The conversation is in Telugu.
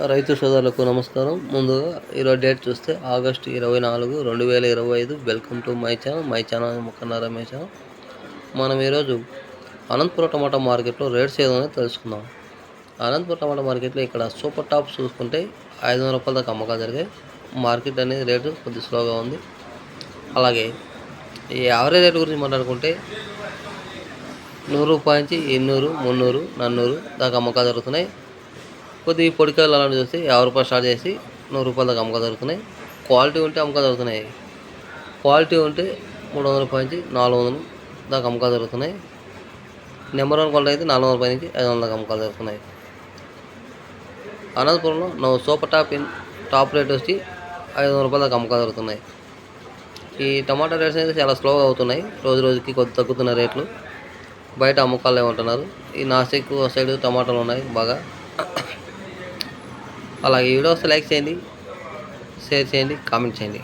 రైతు సోదరులకు నమస్కారం. ముందుగా ఈరోజు డేట్ చూస్తే ఆగస్టు ఇరవై నాలుగు రెండు వేల ఇరవై ఐదు. Welcome to my channel. My channel ముఖన్న Ramesh మనం ఈరోజు అనంతపురం టమాటా మార్కెట్లో రేట్స్ ఏదో తెలుసుకుందాం. అనంతపురం టమాటా మార్కెట్లో ఇక్కడ సూపర్ టాప్ చూసుకుంటే ఐదు వందల రూపాయల దాకా అమ్మకాలు జరిగాయి. మార్కెట్ అనేది రేటు కొద్ది స్లోగా ఉంది. అలాగే ఈ యావరేజ్ రేట్ గురించి మాట్లాడుకుంటే నూరు రూపాయల నుంచి ఎన్నూరు మున్నూరు నన్నూరు దాకా అమ్మకాలు జరుగుతున్నాయి. కొద్ది పొడికాయలు అలాంటివి చూస్తే యాభై రూపాయలు స్టార్ట్ చేసి నూరు రూపాయల దాకా అమ్మకాలు జరుగుతున్నాయి. క్వాలిటీ ఉంటే అమ్మకాలు జరుగుతున్నాయి. క్వాలిటీ ఉంటే మూడు వందల రూపాయల నుంచి నాలుగు వందలు దాకా అమ్మకాలు జరుగుతున్నాయి. నెంబర్ వన్ క్వాలిటీ అయితే నాలుగు వందల రూపాయల నుంచి ఐదు వందల దాకా అమ్మకాలు జరుగుతున్నాయి. అనంతపురంలో నువ్వు super top in top rate వచ్చి ఐదు వందల రూపాయల దాకా అమ్మకాలు జరుగుతున్నాయి. ఈ టమాటా రేట్స్ అయితే చాలా స్లోగా అవుతున్నాయి. రోజు రోజుకి కొద్ది తగ్గుతున్న రేట్లు. బయట అమ్మకాలు ఏమంటున్నారు ఈ నాసిక్ సైడ్ టమాటాలు ఉన్నాయి బాగా. అలాగే ఈ వీడియో లైక్ చేయండి షేర్ చేయండి కామెంట్ చేయండి.